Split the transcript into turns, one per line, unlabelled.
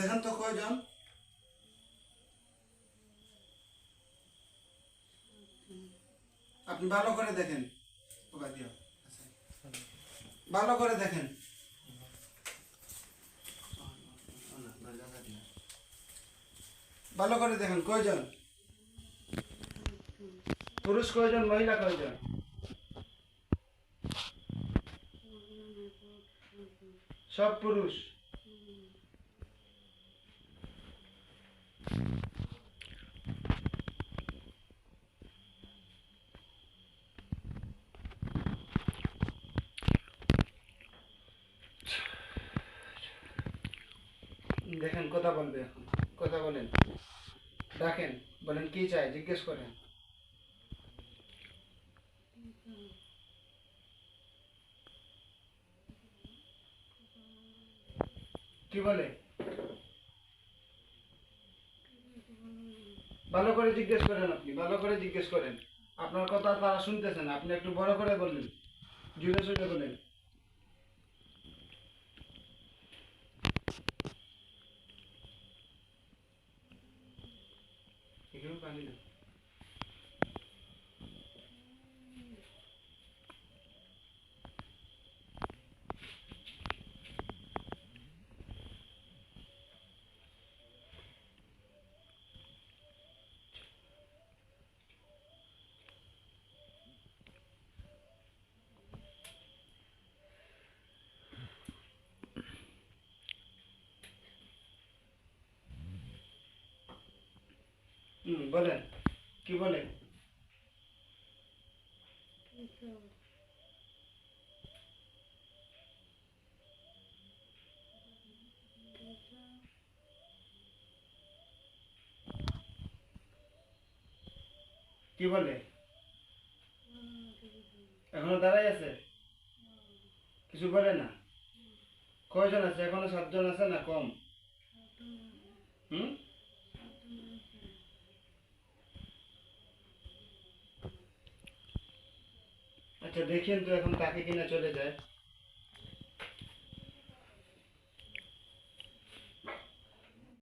দেখেন তো কয়জন আপনি ভালো করে দেখেন। ভালো করে দেখেন। ভালো করে দেখেন কয়জন পুরুষ কয়জন মহিলা কয়জন সব পুরুষ। দেখেন, কথা বলবে এখন। কথা বলেন। ডাকেন বলেন কি চাই জিজ্ঞেস করেন। কি বলে? ভালো করে জিজ্ঞেস করেন আপনি, ভালো করে জিজ্ঞেস করেন। আপনার কথা তারা শুনতেছেন আপনি একটু বড় করে বললেন। জুড়ে সুড়ে বলেন। এখানে বলেন। কি বলেন? কি বলে? এখনও দাঁড়াই আছে? কিছু বলে না? কয়জন আছে? এখনও সাতজন আছে না কম? হুম? আচ্ছা দেখেন তো এখন তাকে কিনা চলে যায়।